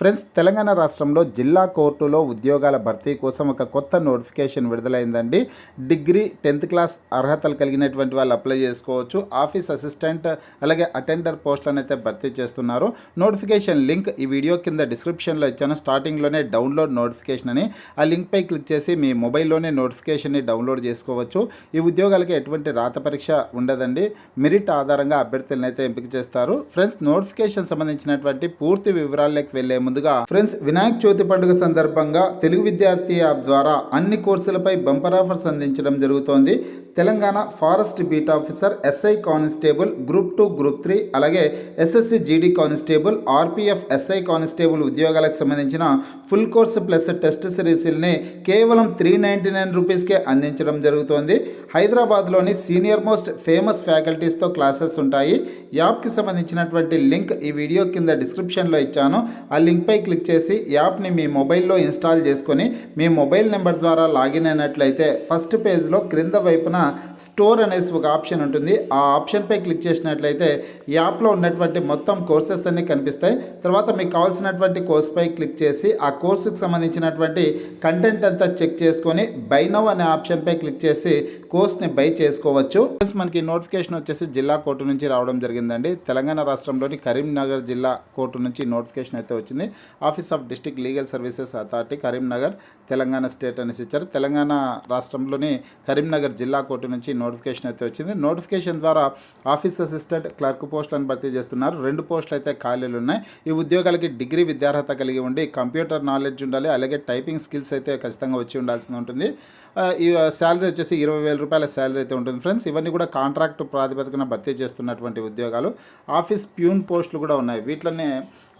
Friends Telangana రాష్ట్రంలో జిల్లా కోర్టులో ఉద్యోగాల భర్తీ కోసం ఒక కొత్త నోటిఫికేషన్ విడుదలైందండి. డిగ్రీ టెన్త్ క్లాస్ అర్హతలు కలిగినటువంటి వాళ్ళు అప్లై చేసుకోవచ్చు. ఆఫీస్ అసిస్టెంట్ అలాగే అటెండర్ పోస్టులను అయితే భర్తీ చేస్తున్నారు. నోటిఫికేషన్ లింక్ ఈ వీడియో కింద డిస్క్రిప్షన్లో ఇచ్చాను. స్టార్టింగ్లోనే డౌన్లోడ్ నోటిఫికేషన్ అని ఆ లింక్పై క్లిక్ చేసి మీ మొబైల్లోనే నోటిఫికేషన్ని డౌన్లోడ్ చేసుకోవచ్చు. ఈ ఉద్యోగాలకి ఎటువంటి రాత పరీక్ష ఉండదండి. మెరిట్ ఆధారంగా అభ్యర్థులను అయితే ఎంపిక చేస్తారు. ఫ్రెండ్స్ నోటిఫికేషన్ సంబంధించినటువంటి పూర్తి వివరాల్లోకి వెళ్ళే ముందుగా. ఫ్రెండ్స్ వినాయక చవితి పండుగ సందర్భంగా తెలుగు విద్యార్థి యాప్ ద్వారా అన్ని కోర్సులపై బంపర్ ఆఫర్స్ అందించడం జరుగుతోంది. Telangana forest beat officer SI constable group two group three అలాగే SSC GD constable RPF SI constable ఉద్యోగాలకు సంబంధించిన ఫుల్ కోర్స్ ప్లస్ టెస్ట్ సిరీస్ని కేవలం త్రీ నైంటీ నైన్ రూపీస్కే అందించడం జరుగుతోంది. హైదరాబాద్లోని సీనియర్ మోస్ట్ ఫేమస్ ఫ్యాకల్టీస్తో క్లాసెస్ ఉంటాయి. యాప్కి సంబంధించినటువంటి లింక్ ఈ వీడియో కింద డిస్క్రిప్షన్లో ఇచ్చాను. ఆ లింక్పై క్లిక్ చేసి యాప్ని మీ మొబైల్లో ఇన్స్టాల్ చేసుకొని మీ మొబైల్ నెంబర్ ద్వారా లాగిన్ అయినట్లయితే ఫస్ట్ పేజ్లో క్రింద వైపున స్టోర్ అనేసి ఒక ఆప్షన్ ఉంటుంది. ఆ ఆప్షన్పై క్లిక్ చేసినట్లయితే యాప్లో ఉన్నటువంటి మొత్తం కోర్సెస్ అన్నీ కనిపిస్తాయి. తర్వాత మీకు కావాల్సినటువంటి కోర్స్పై క్లిక్ చేసి ఆ కోర్సుకు సంబంధించినటువంటి కంటెంట్ అంతా చెక్ చేసుకొని బై నవ్ అనే ఆప్షన్పై క్లిక్ చేసి కోర్స్ని బై చేసుకోవచ్చు. మనకి నోటిఫికేషన్ వచ్చేసి జిల్లా కోర్టు నుంచి రావడం జరిగిందండి. తెలంగాణ రాష్ట్రంలోని కరీంనగర్ జిల్లా కోర్టు నుంచి నోటిఫికేషన్ అయితే వచ్చింది. Office of district legal services authority Karimnagar Telangana state అనేసి ఇచ్చారు. తెలంగాణ రాష్ట్రంలోని కరీంనగర్ జిల్లా కోర్టు నుంచి నోటిఫికేషన్ అయితే వచ్చింది. నోటిఫికేషన్ ద్వారా ఆఫీస్ అసిస్టెంట్ క్లర్క్ పోస్టులను భర్తీ చేస్తున్నారు. రెండు పోస్టులు అయితే ఖాళీలు ఉన్నాయి. ఈ ఉద్యోగాలకి డిగ్రీ విద్యార్హత కలిగి ఉండి కంప్యూటర్ నాలెడ్జ్ ఉండాలి అలాగే టైపింగ్ స్కిల్స్ అయితే ఖచ్చితంగా వచ్చి ఉండాల్సి ఉంటుంది. ఈ శాలరీ వచ్చేసి ఇరవై వేల రూపాయల శాలరీ అయితే ఉంటుంది ఫ్రెండ్స్. ఇవన్నీ కూడా కాంట్రాక్ట్ ప్రాతిపదికన భర్తీ చేస్తున్నటువంటి ఉద్యోగాలు. ఆఫీస్ ప్యూన్ పోస్టులు కూడా ఉన్నాయి. వీటిలోనే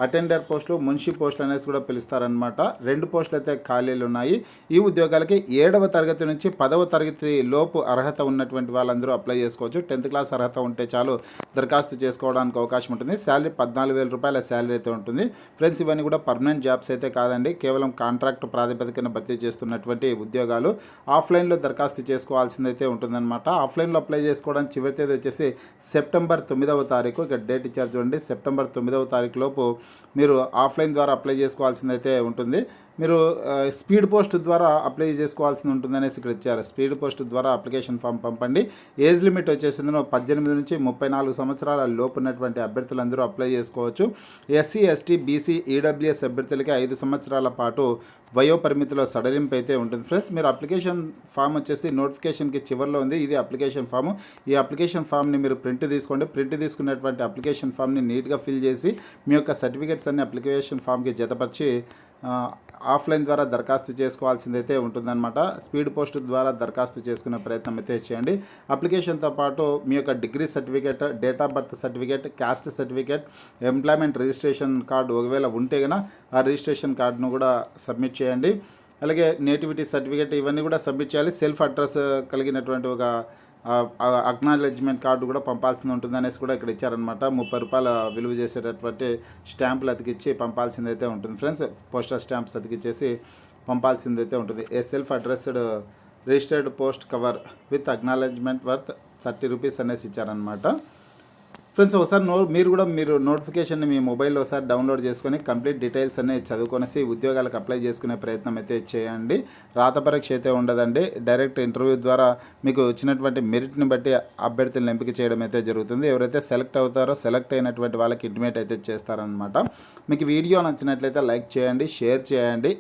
అటెండర్ పోస్టులు మున్షి పోస్టులు అనేసి కూడా పిలుస్తారనమాట రెండు పోస్టులు అయితే ఖాళీలు ఉన్నాయి. ఈ ఉద్యోగాలకి ఏడవ తరగతి నుంచి పదవ తరగతి లోపు అర్హత ఉన్నటువంటి వాళ్ళందరూ అప్లై చేసుకోవచ్చు. టెన్త్ క్లాస్ అర్హత ఉంటే చాలు దరఖాస్తు చేసుకోవడానికి అవకాశం ఉంటుంది. శాలరీ పద్నాలుగు వేల రూపాయల శాలరీ అయితే ఉంటుంది. ఫ్రెండ్స్ ఇవన్నీ కూడా పర్మనెంట్ జాబ్స్ అయితే కాదండి. కేవలం కాంట్రాక్ట్ ప్రాతిపదికన భర్తీ చేస్తున్నటువంటి ఉద్యోగాలు ఆఫ్లైన్లో దరఖాస్తు చేసుకోవాల్సిందైతే ఉంటుందన్నమాట. ఆఫ్లైన్లో అప్లై చేసుకోవడానికి చివరి తేదీ వచ్చేసి సెప్టెంబర్ తొమ్మిదవ తారీఖు. ఇక్కడ డేట్ ఇచ్చారు చూడండి. సెప్టెంబర్ తొమ్మిదవ తారీఖు లోపు మీరు ఆఫ్లైన్ ద్వారా అప్లై చేసుకోవాల్సిందైతే ఉంటుంది. మీరు స్పీడ్ పోస్ట్ ద్వారా అప్లై చేసుకోవాల్సి ఉంటుంది అనేసి ఇక్కడ ఇచ్చారు. స్పీడ్ పోస్ట్ ద్వారా అప్లికేషన్ ఫామ్ పంపండి. ఏజ్ లిమిట్ వచ్చేసింది పద్దెనిమిది నుంచి ముప్పై నాలుగు సంవత్సరాల లోపు ఉన్నటువంటి అభ్యర్థులందరూ అప్లై చేసుకోవచ్చు. ఎస్సీ ఎస్టీ బీసీ ఈడబ్ల్యూఎస్ అభ్యర్థులకి ఐదు సంవత్సరాల పాటు వయో పరిమితిలో సడలింపు అయితే ఉంటుంది. ఫ్రెండ్స్ మీరు అప్లికేషన్ ఫామ్ వచ్చేసి నోటిఫికేషన్కి చివరిలో ఉంది. ఇది అప్లికేషన్ ఫామ్. ఈ అప్లికేషన్ ఫామ్ని మీరు ప్రింట్ తీసుకోండి. ప్రింట్ తీసుకున్నటువంటి అప్లికేషన్ ఫామ్ని నీట్గా ఫిల్ చేసి మీ యొక్క సర్టిఫికేట్స్ అన్ని అప్లికేషన్ ఫామ్కి జతపరిచి ఆఫ్లైన్ ద్వారా దరఖాస్తు చేసుకోవాల్సిందైతే ఉంటుందన్నమాట. స్పీడ్ పోస్ట్ ద్వారా దరఖాస్తు చేసుకునే ప్రయత్నం అయితే చేయండి. అప్లికేషన్తో పాటు మీ యొక్క degree certificate date of birth certificate caste certificate employment registration card ఒకవేళ ఉంటే కనుక ఆ రిజిస్ట్రేషన్ కార్డును కూడా సబ్మిట్ చేయండి. అలాగే నేటివిటీ సర్టిఫికేట్ ఇవన్నీ కూడా సబ్మిట్ చేయాలి. సెల్ఫ్ అడ్రస్ కలిగినటువంటి ఒక అక్నాలెడ్జ్మెంట్ కార్డు కూడా పంపాల్సింది ఉంటుంది అనేసి కూడా ఇక్కడ ఇచ్చారనమాట ముప్పై రూపాయల విలువ చేసేటటువంటి స్టాంపులు అతికిచ్చి పంపాల్సింది అయితే ఉంటుంది ఫ్రెండ్స్. పోస్టల్ స్టాంప్స్ అతికిచ్చేసి పంపాల్సింది అయితే ఉంటుంది. A self addressed registered post cover with acknowledgement worth thirty rupees అనేసి ఇచ్చారనమాట ఫ్రెండ్స్ ఒకసారి నో మీరు కూడా మీరు నోటిఫికేషన్ని మీ మొబైల్లో ఒకసారి డౌన్లోడ్ చేసుకొని కంప్లీట్ డీటెయిల్స్ అనేవి చదువుకొనేసి ఉద్యోగాలకు అప్లై చేసుకునే ప్రయత్నం అయితే చేయండి. రాత పరీక్ష అయితే ఉండదండి. డైరెక్ట్ ఇంటర్వ్యూ ద్వారా మీకు వచ్చినటువంటి మెరిట్ని బట్టి అభ్యర్థులను ఎంపిక చేయడం అయితే జరుగుతుంది. ఎవరైతే సెలెక్ట్ అవుతారో సెలెక్ట్ అయినటువంటి వాళ్ళకి ఇంటిమేట్ అయితే చేస్తారనమాట మీకు వీడియో నచ్చినట్లయితే లైక్ చేయండి షేర్ చేయండి.